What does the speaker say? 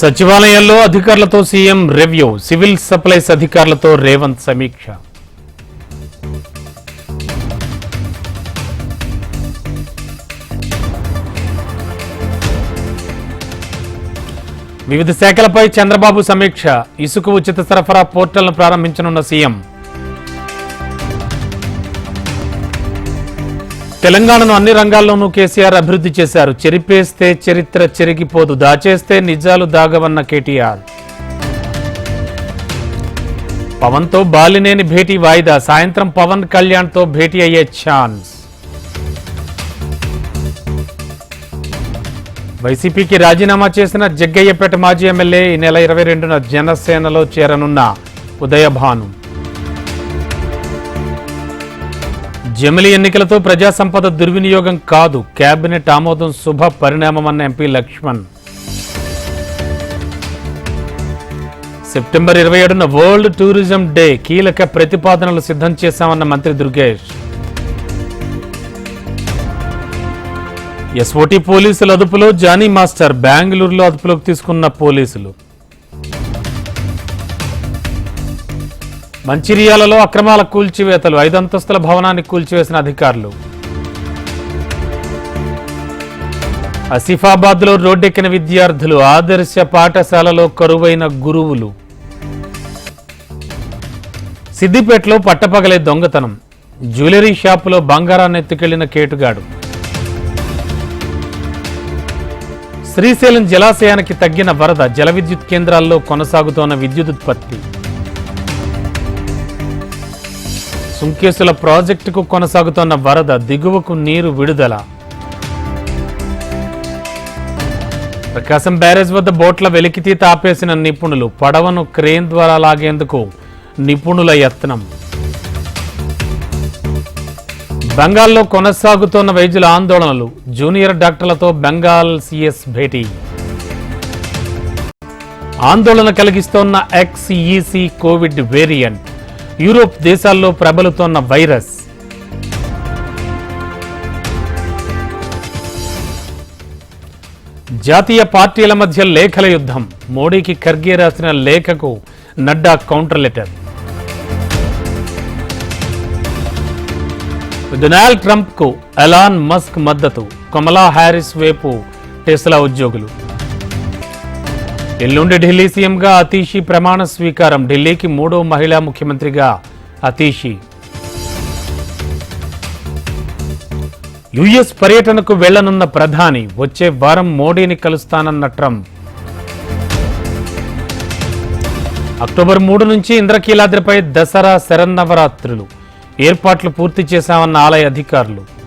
సచివాలయాల్లో అధికారులతో CM review civil supplies అధికారులతో రేవంత్ సమీక్ష. వివిధ శాఖలపై చంద్రబాబు సమీక్ష ఇసుక ఉచిత సరఫరా పోర్టల్ను ప్రారంభించనున్న సీఎం తెలంగాణను అన్ని రంగాల్లోనూ కేసీఆర్ అభివృద్ధి చేశారు. చెరిపేస్తే చరిత్ర చెరిగిపోదు. దాచేస్తే నిజాలు దాగవన్న కేటీఆర్. పవన్తో బాలినేని భేటీ వాయిదా. సాయంత్రం పవన్ కళ్యాణ్తో భేటీ అయ్యే ఛాన్స్. వైసీపీకి రాజీనామా చేసిన జగ్గయ్యపేట మాజీ ఎమ్మెల్యే ఈ నెల ఇరవై రెండున జనసేనలో చేరనున్న ఉదయభాను. జమిలి ఎన్నికలతో ప్రజా సంపద దుర్వినియోగం కాదు. కేబినెట్ ఆమోదం శుభ పరిణామమన్న ఎంపీ లక్ష్మణ్. సెప్టెంబర్ ఇరవై ఏడున వరల్డ్ టూరిజం డే కీలక ప్రతిపాదనలు సిద్ధం చేశామన్న మంత్రి దుర్గేష్. ఎస్ఓటి పోలీసుల అదుపులో జానీ మాస్టర్ బెంగళూరులో అదుపులోకి తీసుకున్న పోలీసులు. మంచిర్యాలలో అక్రమాల కూల్చివేతలు ఐదంతస్తుల భవనాన్ని కూల్చివేసిన అధికారులు. ఆసిఫాబాద్లో రోడ్డెక్కిన విద్యార్థులు ఆదర్శ పాఠశాలలో కరువైన గురువులు. సిద్దిపేటలో పట్టపగలే దొంగతనం. జ్యువెలరీ షాపులో బంగారాన్ని ఎత్తుకెళ్ళిన కేటుగాడు. శ్రీశైలం జలాశయానికి తగ్గిన వరద జల విద్యుత్ కేంద్రాల్లో కొనసాగుతోన్న విద్యుత్ ఉత్పత్తి సుంకేసుల ప్రాజెక్టుకు కొనసాగుతోన్న వరద దిగువకు నీరు విడుదల. ప్రకాశం బ్యారేజ్ వద్ద బోట్ల వెలికితీత ఆపేసిన నిపుణులు పడవను క్రేన్ ద్వారా లాగేందుకు నిపుణుల యత్నం. బెంగాల్లో కొనసాగుతోన్న వైద్యుల ఆందోళనలు జూనియర్ డాక్టర్లతో బెంగాల్ సిఎస్ భేటీ. ఆందోళన కలిగిస్తోన్న ఎక్స్ఈసి కోవిడ్ వేరియంట్. యూరోప్ దేశాల్లో ప్రబలుతోన్న వైరస్. జాతీయ పార్టీల మధ్య లేఖల యుద్ధం. మోడీకి ఖర్గే రాసిన లేఖకు నడ్డా కౌంటర్ లెటర్. డొనాల్డ్ ట్రంప్కు ఎలాన్ మస్క్ మద్దతు. కమలా హ్యారిస్ వైపు టెస్లా ఉద్యోగులు. ఎల్లుండి ఢిల్లీ సీఎంగా అతీషి ప్రమాణ స్వీకారం. ఢిల్లీకి మూడో మహిళా ముఖ్యమంత్రిగా అతీషి. యుఎస్ పర్యటనకు వెళ్ళనున్న ప్రధాని వచ్చే వారం మోడీని కలుస్తానన్న ట్రంప్. అక్టోబర్ మూడు నుంచి ఇంద్రకీలాద్రిపై దసరా శరన్నవరాత్రులు. ఏర్పాట్లు పూర్తి చేశామన్న ఆలయ అధికారులు.